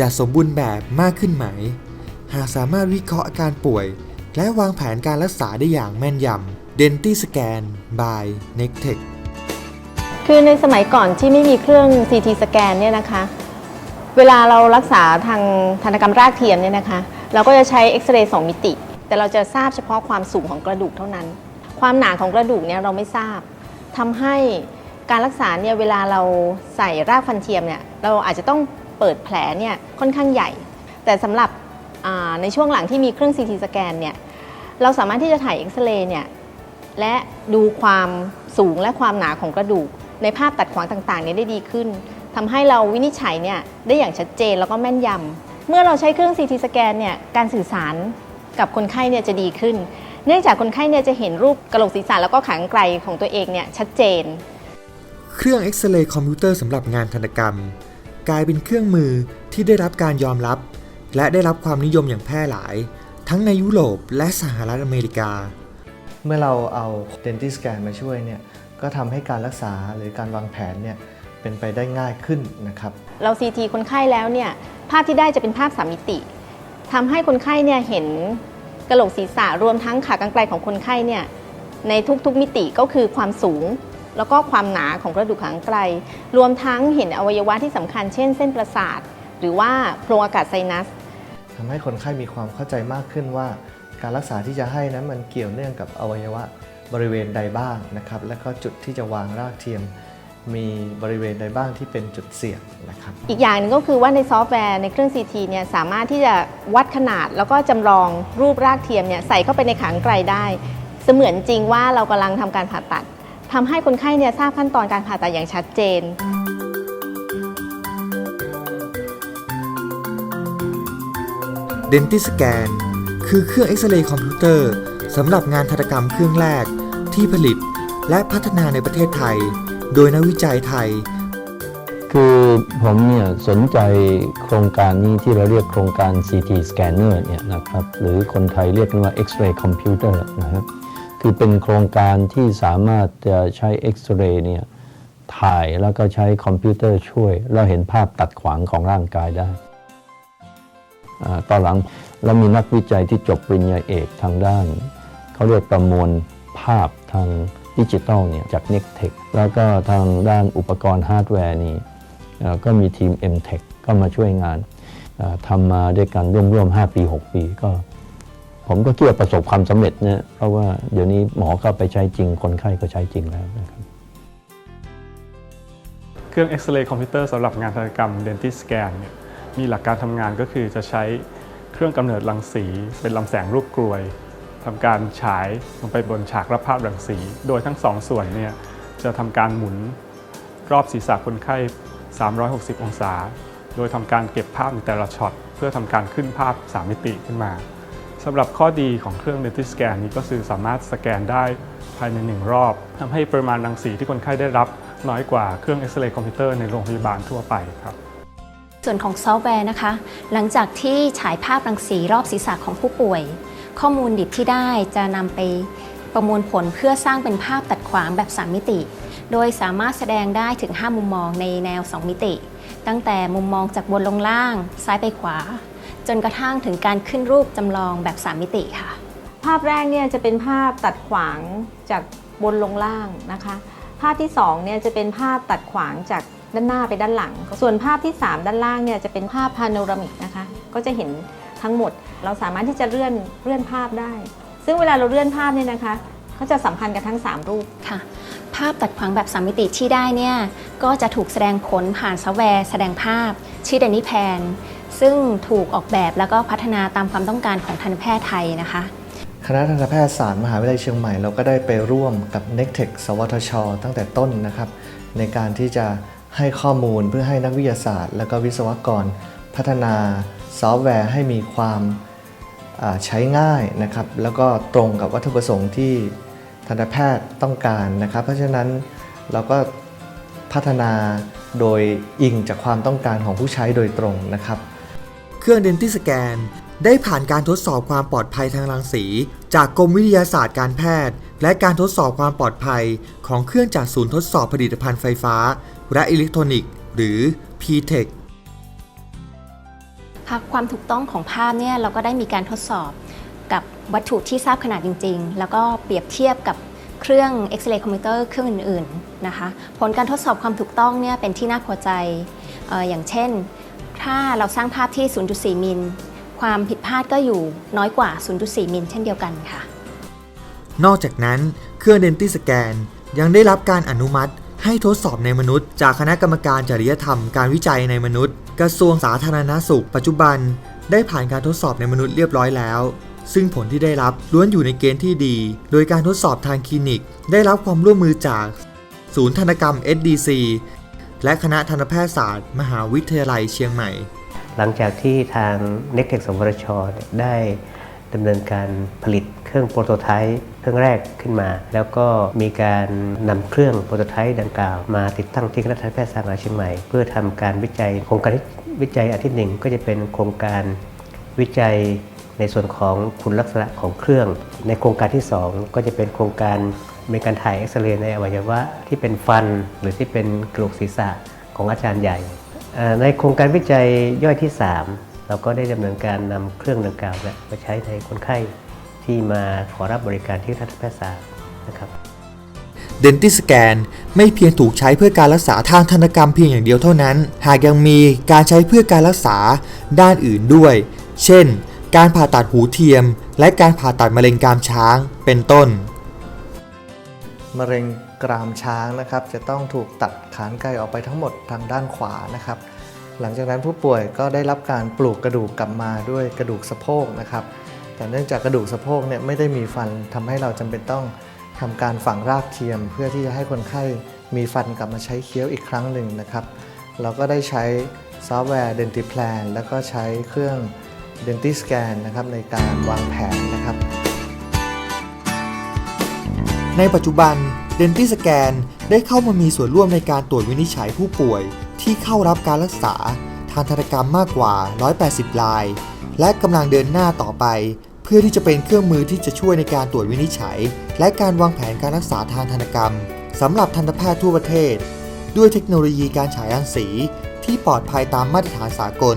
จะสมบูรณ์แบบมากขึ้นไหม หากสามารถวิเคราะห์อาการป่วย และวางแผนการรักษาได้อย่างแม่นยำ Denti Scan by n e c t e c h คือในสมัยก่อนที่ไม่มีเครื่อง CT สแกนเนี่ยนะคะ เวลาเรารักษาทางธนกรรมรากเทียมเนี่ยนะคะ เราก็จะใช้เอ็กซเรย์สองมิติ แต่เราจะทราบเฉพาะความสูงของกระดูกเท่านั้น ความหนาของกระดูกเนี่ยเราไม่ทราบทำให้การรักษาเนี่ยเวลาเราใส่รากฟันเทียมเนี่ยเราอาจจะต้อง เปิดแผลเนี่ยค่อนข้างใหญ่ แต่สำหรับในช่วงหลังที่มีเครื่อง CT สแกนเนี่ยเราสามารถที่จะถ่ายเอ็กซเรย์เนี่ยและดูความสูงและความหนาของกระดูก ในภาพตัดขวางต่างๆเนี่ยได้ดีขึ้นทำให้เราวินิจฉัยเนี่ยได้อย่างชัดเจนแล้วก็แม่นยำเมื่อเราใช้เครื่อง CT สแกนเนี่ยการสื่อสารกับคนไข้เนี่ยจะดีขึ้น เนื่องจากคนไข้เนี่ยจะเห็นรูปกระโหลกศีรษะแล้วก็ขากรรไกรของตัวเองเนี่ยชัดเจน เครื่องเอ็กซเรย์คอมพิวเตอร์สำหรับงานธนกรรม กลายเป็นเครื่องมือที่ได้รับการยอมรับ และได้รับความนิยมอย่างแพร่หลาย ทั้งในยุโรปและสหรัฐอเมริกา เมื่อเราเอา Dentist Scan มาช่วยเนี่ยก็ทำให้การรักษาหรือการวางแผนเนี่ยเป็นไปได้ง่ายขึ้นนะครับเรา CT คนไข้แล้วเนี่ยภาพที่ได้จะเป็นภาพสามมิติทำให้คนไข้เนี่ยเห็นกระโหลกศีรษะรวมทั้งขากรรไกรของคนไข้เนี่ยในทุกๆมิติก็คือความสูง แล้วก็ความหนาของกระดูกขากรรไกรรวมทั้งเห็นอวัยวะที่สำคัญเช่นเส้นประสาท หรือว่าโพรงอากาศไซนัสทำให้คนไข้มีความเข้าใจมากขึ้นว่า การรักษาที่จะให้นั้นมันเกี่ยวเนื่องกับอวัยวะบริเวณใดบ้างนะครับ และก็จุดที่จะวางรากเทียมมีบริเวณใดบ้างที่เป็นจุดเสี่ยงนะครับ อีกอย่างหนึงก็คือว่าในซอฟต์แวร์ในเครื่อง CT เนี่ยสามารถที่จะวัดขนาดแล้วก็จำลองรูปรากเทียมเนี่ยใส่เข้าไปในขางไกลได้ เสมือนจริงว่าเรากำลังทำการผ่าตัด ทำให้คนไข้เนี่ยทราบขั้นตอนการผ่าตัดอย่างชัดเจน Denti Scan คือเครื่องเอ็กซเรย์คอมพิวเตอร์สำหรับงานทันตกรรมเครื่องแรก ที่ผลิตและพัฒนาในประเทศไทย โดยนักวิจัยไทย คือผมเนี่ยสนใจโครงการนี้ที่เราเรียกโครงการ CT Scanner เนี่ยนะครับหรือคนไทยเรียกกันว่า X-ray Computer นะครับ คือเป็นโครงการที่สามารถจะใช้ X-ray เรย์เนี่ยถ่ายแล้วก็ใช้คอมพิวเตอร์ช่วยเราเห็นภาพตัดขวางของร่างกายได้อาตอนหลังเรามีนักวิจัยที่จบปริญญาเอกทางด้าน เขาเรียกประมวลภาพทางดิจิตอลเนี่ยจาก n e c t e c h แล้วก็ทางด้านอุปกรณ์ฮาร์ดแวร์นี่ก็มีทีม M-Tech ก็มาช่วยงานทำมาด้วยกันร่วมๆ 5 ปี 6 ปีก็ ผมก็คิดว่าประสบความสำเร็จนะเพราะว่าเดี๋ยวนี้หมอก็ไปใช้จริง คนไข้ก็ใช้จริงแล้วนะครับเครื่องเอ็กซเรย์คอมพิวเตอร์สำหรับงานศัลยกรรม Dentist Scan เนี่ยมีหลักการทำงานก็คือจะใช้เครื่องกำเนิดรังสี เป็นลำแสงรูปกลวยทำการฉายลงไปบนฉากรับภาพรังสี โดยทั้งสองส่วนเนี่ยจะทำการหมุนรอบศีรษะคนไข้ 360 องศา โดยทำการเก็บภาพในแต่ละช็อต เพื่อทำการขึ้นภาพ 3 มิติขึ้นมา สำหรับข้อดีของเครื่อง Dentist Scan นี้ก็คือสามารถสแกนได้ภายในหนึ่งรอบทำให้ปริมาณรังสีที่คนไข้ได้รับน้อยกว่าเครื่องเอ็กซเรย์คอมพิวเตอร์ในโรงพยาบาลทั่วไปครับส่วนของซอฟต์แวร์นะคะ หลังจากที่ฉายภาพรังสีรอบศีรษะของผู้ป่วย ข้อมูลดิบที่ได้จะนำไปประมวลผลเพื่อสร้างเป็นภาพตัดขวางแบบ 3 มิติ โดยสามารถแสดงได้ถึง 5 มุมมองในแนว 2 มิติ ตั้งแต่มุมมองจากบนลงล่าง ซ้ายไปขวา จนกระทั่งถึงการขึ้นรูปจำลองแบบ 3 มิติค่ะ ภาพแรกเนี่ยจะเป็นภาพตัดขวางจากบนลงล่างนะคะ ภาพที่2เนี่ยจะเป็นภาพตัดขวางจากด้านหน้าไปด้านหลัง ส่วนภาพที่ 3 ด้านล่างเนี่ยจะเป็นภาพพาโนรามิกนะคะ ก็จะเห็นทั้งหมด เราสามารถที่จะเลื่อนเลื่อนภาพได้ ซึ่งเวลาเราเลื่อนภาพเนี่ยนะคะก็จะสัมพันธ์กันทั้ง 3 รูปค่ะ ภาพตัดขวางแบบ3มิติที่ได้เนี่ยก็จะถูกแสดงผลผ่านซอฟต์แวร์แสดงภาพชื่อ d a n y p a n ซึ่งถูกออกแบบแล้วก็พัฒนาตามความต้องการของทันตแพทย์ไทยนะคะ คณะทันตแพทยศาสตร์มหาวิทยาลัยเชียงใหม่เราก็ได้ไปร่วมกับ n e c t e c สวทช ตั้งแต่ต้นนะครับ ในการที่จะให้ข้อมูลเพื่อให้นักวิทยาศาสตร์ และก็วิศวกร พัฒนาซอฟต์แวร์ให้มีความใช้ง่ายนะครับ แล้วก็ตรงกับวัตถุประสงค์ที่ทันตแพทย์ต้องการนะครับ เพราะฉะนั้นเราก็พัฒนาโดยอิงจากความต้องการของผู้ใช้โดยตรงนะครับ เครื่อง Denti Scan ได้ผ่านการทดสอบความปลอดภัยทางรังสี จากกรมวิทยาศาสตร์การแพทย์ และการทดสอบความปลอดภัย ของเครื่องจากศูนย์ทดสอบผลิตภัณฑ์ไฟฟ้า และอิเล็กทรอนิกส์ หรือ p-tech ค่ะความถูกต้องของภาพเนี่ยเราก็ได้มีการทดสอบกับวัตถุที่ทราบขนาดจริง ๆ แล้วก็เปรียบเทียบกับเครื่องเอ็กซเรย์คอมพิวเตอร์เครื่องอื่น ๆ นะคะ ผลการทดสอบความถูกต้องเนี่ยเป็นที่น่าพอใจอออย่างเช่น ถ้าเราสร้างภาพที่ 0.4 มิล ความผิดพลาดก็อยู่น้อยกว่า 0.4 มิล เช่นเดียวกันค่ะ นอกจากนั้นเครื่อง Denti Scan ยังได้รับการอนุมัติให้ทดสอบในมนุษย์ จากคณะกรรมการจริยธรรมการวิจัยในมนุษย์ กระทรวงสาธารณสุข ปัจจุบัน ได้ผ่านการทดสอบในมนุษย์เรียบร้อยแล้ว ซึ่งผลที่ได้รับล้วนอยู่ในเกณฑ์ที่ดี โดยการทดสอบทางคลินิก ได้รับความร่วมมือจาก ศูนย์ธนกรรม SDC และคณะทันตแพทยศาสตร์ มหาวิทยาลัยเชียงใหม่ หลังจากที่ทางเน็กเทคสวทชได้ดำเนินการผลิตเครื่องโปรโตไทป์เครื่องแรกขึ้นมา แล้วก็มีการนำเครื่องโปรโตไทป์ดังกล่าว มาติดตั้งที่คณะทันตแพทยศาสตร์มหาเชียงใหม่ เพื่อทำการวิจัยโครงการวิจัยอันที่หนึ่งก็จะเป็นโครงการวิจัยในส่วนของคุณลักษณะของเครื่อง ในโครงการที่ 2 ก็จะเป็นโครงการ ในการถ่ายเอ็กซเรย์ในอวัยวะที่เป็นฟันหรือที่เป็นกระโหลกศีรษะของอาจารย์ใหญ่ ในโครงการวิจัยย่อยที่ 3 เราก็ได้ดำเนินการนำเครื่องดังกล่าวเนี่ยมาใช้ในคนไข้ที่มาขอรับบริการที่ทันตแพทยศาสตร์นะครับ Denti Scan ไม่เพียงถูกใช้เพื่อการรักษาทางทันกรรมเพียงอย่างเดียวเท่านั้น หากยังมีการใช้เพื่อการรักษาด้านอื่นด้วย เช่น การผ่าตัดหูเทียม และการผ่าตัดมะเร็งกรามช้าง เป็นต้น มะเร็งกรามช้างนะครับ จะต้องถูกตัดขานไกออกไปทั้งหมดทางด้านขวานะครับ หลังจากนั้นผู้ป่วยก็ได้รับการปลูกกระดูกกลับมาด้วยกระดูกสะโพกนะครับ แต่เนื่องจากกระดูกสะโพกเนี่ยไม่ได้มีฟันทำให้เราจำเป็นต้องทำการฝังรากเทียม เพื่อที่จะให้คนไข้มีฟันกลับมาใช้เคี้ยวอีกครั้งหนึ่งนะครับ เราก็ได้ใช้ซอฟต์แวร์ Dentiplan แล้วก็ใช้เครื่อง Denti Scan นะครับในการวางแผนนะครับ ในปัจจุบัน Denti Scan ได้เข้ามามีส่วนร่วมในการตรวจวินิจฉัยผู้ป่วย ที่เข้ารับการรักษาทางทันกรรมมากกว่า 180 ราย และกำลังเดินหน้าต่อไป เพื่อที่จะเป็นเครื่องมือที่จะช่วยในการตรวจวินิจฉัย และการวางแผนการรักษาทางทันกรรมสำหรับทันตแพทย์ทั่วประเทศ ด้วยเทคโนโลยีการฉายรังสี ที่ปลอดภัยตามมาตรฐานสากล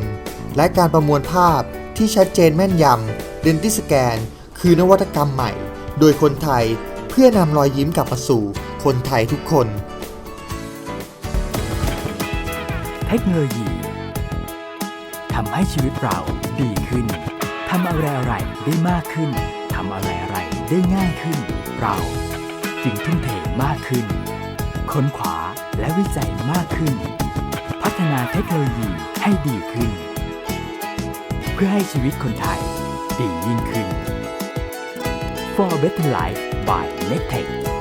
และการประมวลภาพที่ชัดเจนแม่นยำ Denti Scan คือนวัตกรรมใหม่ โดยคนไทย เพื่อนำรอยยิ้มกลับมาสู่คนไทยทุกคน เทคโนโลยีทำให้ชีวิตเราดีขึ้นทำอะไรอะไรได้มากขึ้นทำอะไรอะไรได้ง่ายขึ้น เราจึงทุ่มเทมากขึ้น ค้นขวาและวิจัยมากขึ้น พัฒนาเทคโนโลยีให้ดีขึ้น เพื่อให้ชีวิตคนไทยดียิ่งขึ้น For a Better Life by n e c t e c h